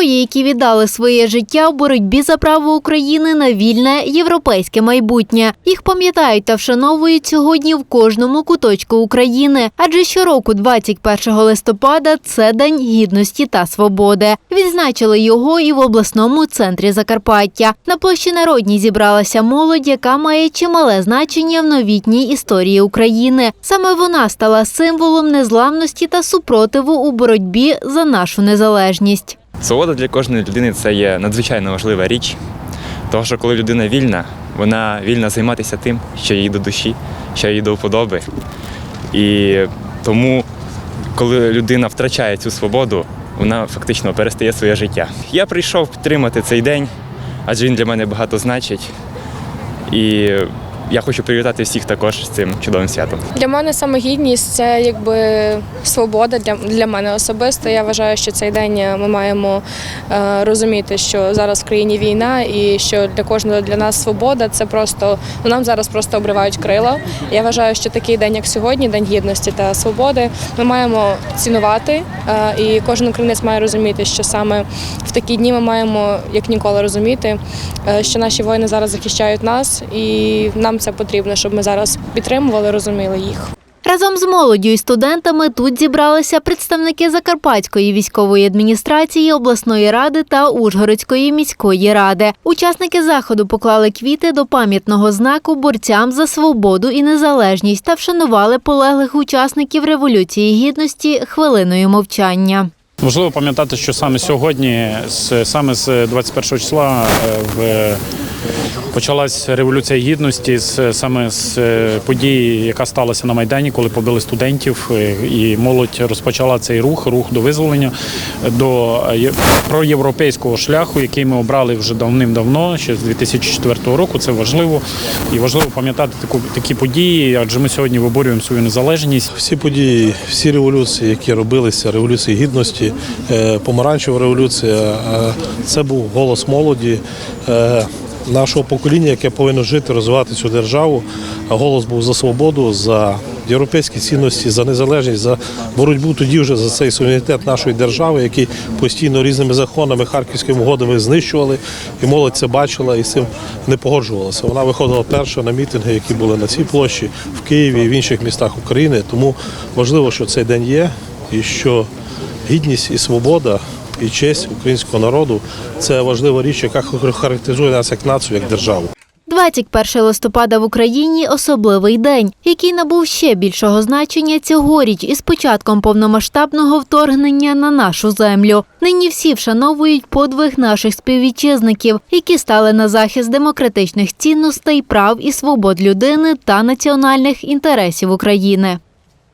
Герої, які віддали своє життя в боротьбі за право України на вільне європейське майбутнє. Їх пам'ятають та вшановують сьогодні в кожному куточку України. Адже щороку, 21 листопада, це День гідності та свободи. Відзначили його і в обласному центрі Закарпаття. На площі Народній зібралася молодь, яка має чимале значення в новітній історії України. Саме вона стала символом незламності та супротиву у боротьбі за нашу незалежність. Свобода для кожної людини це є надзвичайно важлива річ. Тому що коли людина вільна, вона вільна займатися тим, що їй до душі, що їй до вподоби. І тому, коли людина втрачає цю свободу, вона фактично перестає своє життя. Я прийшов підтримати цей день, адже він для мене багато значить. І я хочу привітати всіх також з цим чудовим святом. Для мене саме гідність це якби свобода для, для мене особисто. Я вважаю, що цей день ми маємо е, розуміти, що зараз в країні війна, і що для кожного для нас свобода це просто ну нам зараз просто обривають крила. Я вважаю, що такий день, як сьогодні, день гідності та свободи, ми маємо цінувати. Е, і кожен українець має розуміти, що саме в такі дні ми маємо як ніколи розуміти, е, що наші воїни зараз захищають нас, і нам це потрібно, щоб ми зараз підтримували, розуміли їх. Разом з молоддю і студентами тут зібралися представники Закарпатської військової адміністрації, обласної ради та Ужгородської міської ради. Учасники заходу поклали квіти до пам'ятного знаку борцям за свободу і незалежність та вшанували полеглих учасників революції гідності хвилиною мовчання. Важливо пам'ятати, що саме сьогодні, саме з 21 числа, е, в почалась революція гідності з саме з е, події, яка сталася на майдані, коли побили студентів, е, і молодь розпочала цей рух, рух до визволення, до е, проєвропейського шляху, який ми обрали вже давним-давно, ще з 2004 року. Це важливо і важливо пам'ятати таку такі події, адже ми сьогодні виборюємо свою незалежність. Всі події, всі революції, які робилися, революції гідності, е, помаранчева революція, е, це був голос молоді. Нашого покоління, яке повинно жити, розвивати цю державу, голос був за свободу, за європейські цінності, за незалежність, за боротьбу тоді вже за цей суверенітет нашої держави, який постійно різними законами, харківськими угодами знищували, і молодь це бачила і з цим не погоджувалася. Вона виходила перша на мітинги, які були на цій площі в Києві і в інших містах України. Тому важливо, що цей день є, і що гідність і свобода. І честь українського народу це важлива річ, яка характеризує нас як націю, як державу. 21 листопада в Україні особливий день, який набув ще більшого значення цьогоріч із початком повномасштабного вторгнення на нашу землю. Нині всі вшановують подвиг наших співвітчизників, які стали на захист демократичних цінностей, прав і свобод людини та національних інтересів України.